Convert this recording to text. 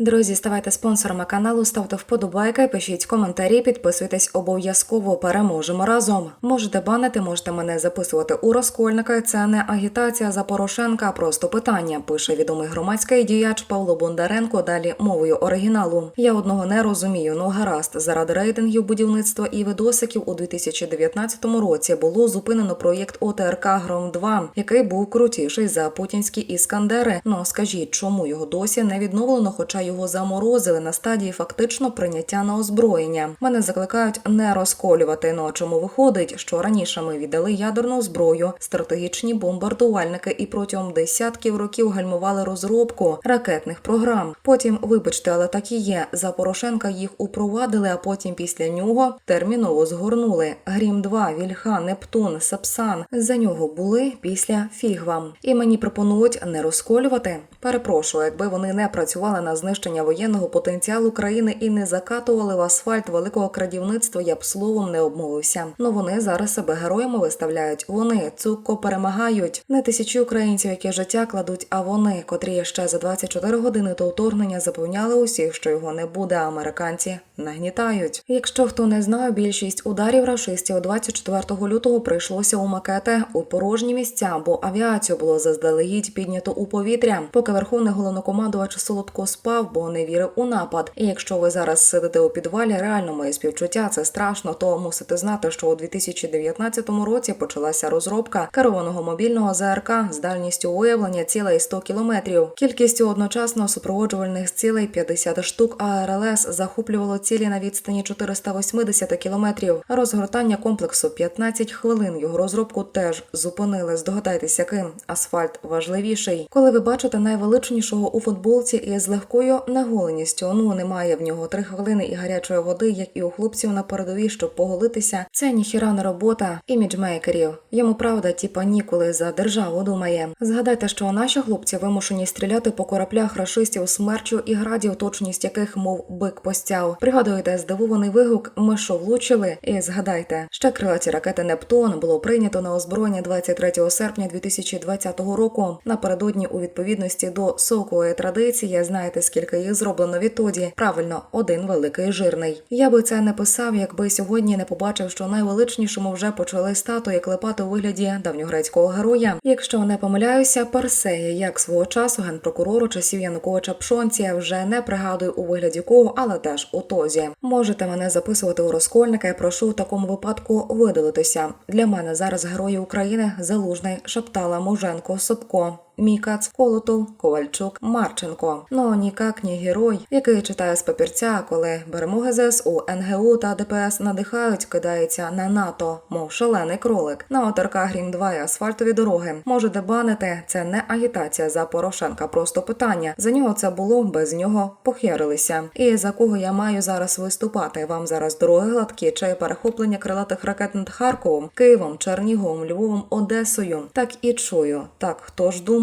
Друзі, ставайте спонсорами каналу, ставте вподобайки, пишіть коментарі, підписуйтесь обов'язково. Переможемо разом. Можете банити, можете мене записувати у розкольника. Це не агітація за Порошенка, просто питання. Пише відомий громадський діяч Павло Бондаренко. Далі мовою оригіналу. Я одного не розумію. Ну гаразд, заради рейтингів будівництва і видосиків у 2019 році було зупинено проєкт ОТРК Гром 2 який був крутіший за путінські іскандери. Ну скажіть, чому його досі не відновлено, хоча його заморозили на стадії фактично прийняття на озброєння. Мене закликають не розколювати. Ну чому виходить, що раніше ми віддали ядерну зброю, стратегічні бомбардувальники і протягом десятків років гальмували розробку ракетних програм. Потім, вибачте, але так і є. За Порошенка їх упровадили, а потім після нього терміново згорнули. Грім 2 Вільха, Нептун, Сапсан. За нього були після фігвам. І мені пропонують не розколювати. Перепрошую, якби вони не працювали на знищення воєнного потенціалу країни і не закатували в асфальт великого крадівництва, я б словом не обмовився. Ну вони зараз себе героями виставляють. Вони цукко перемагають. Не тисячі українців, які життя кладуть, а вони, котрі ще за 24 години до вторгнення запевняли усіх, що його не буде. Американці нагнітають. Якщо хто не знає, більшість ударів рашистів 24 лютого прийшлося у макети у порожні місця, бо авіацію було заздалегідь піднято у повітря. Поки верховний головнокомандувач солодко спав, бо не вірив у напад. І якщо ви зараз сидите у підвалі, реально моє співчуття це страшно, то мусите знати, що у 2019 році почалася розробка керованого мобільного ЗРК з дальністю виявлення цілей 100 кілометрів. Кількістю одночасно супроводжувальних цілей 50 штук, а РЛС захоплювало цілі на відстані 480 кілометрів. Розгортання комплексу 15 хвилин. Його розробку теж зупинили. Здогадайтесь, яким асфальт важливіший. Коли ви бачите найвеличнішого у футболці із легкою наголеністю, ну немає в нього 3 хвилини і гарячої води, як і у хлопців на передовій, щоб поголитися. Це ніхіра не робота іміджмейкерів. Йому правда, тіпа ніколи за державу думає. Згадайте, що наші хлопці вимушені стріляти по кораблях рашистів смерчу і градів, точність яких мов бик постяв. Пригадуєте здивований вигук Ми що влучили? І згадайте, ще крилаті ракети Нептун було прийнято на озброєння 23 серпня 2020 року. Напередодні у відповідності до сокової традиції, знаєте, скільки їх зроблено відтоді? Правильно, один великий жирний. Я би це не писав, якби сьогодні не побачив, що найвеличнішому вже почали статуї клепати у вигляді давньогрецького героя. Якщо не помиляюся, Персея, як свого часу генпрокурору часів Януковича Пшонція, вже не пригадую у вигляді кого, але теж у тозі. Можете мене записувати у розкольника. Я прошу в такому випадку видалитися. Для мене зараз герої України Залужний, Шаптала, Муженко, Собко. Мікац, Колотов, Ковальчук, Марченко. Ну нікак не герой, який читає з папірця, коли перемоги ЗСУ, НГУ та ДПС надихають, кидається на НАТО, мов шалений кролик. На ОТРК Грім 2 і асфальтові дороги. Можете банити, це не агітація за Порошенка, просто питання. За нього це було, без нього похерилися. І за кого я маю зараз виступати? Вам зараз дороги гладкі чи перехоплення крилатих ракет над Харковом, Києвом, Черніговом, Львовом, Одесою. Так і чую. Так хто ж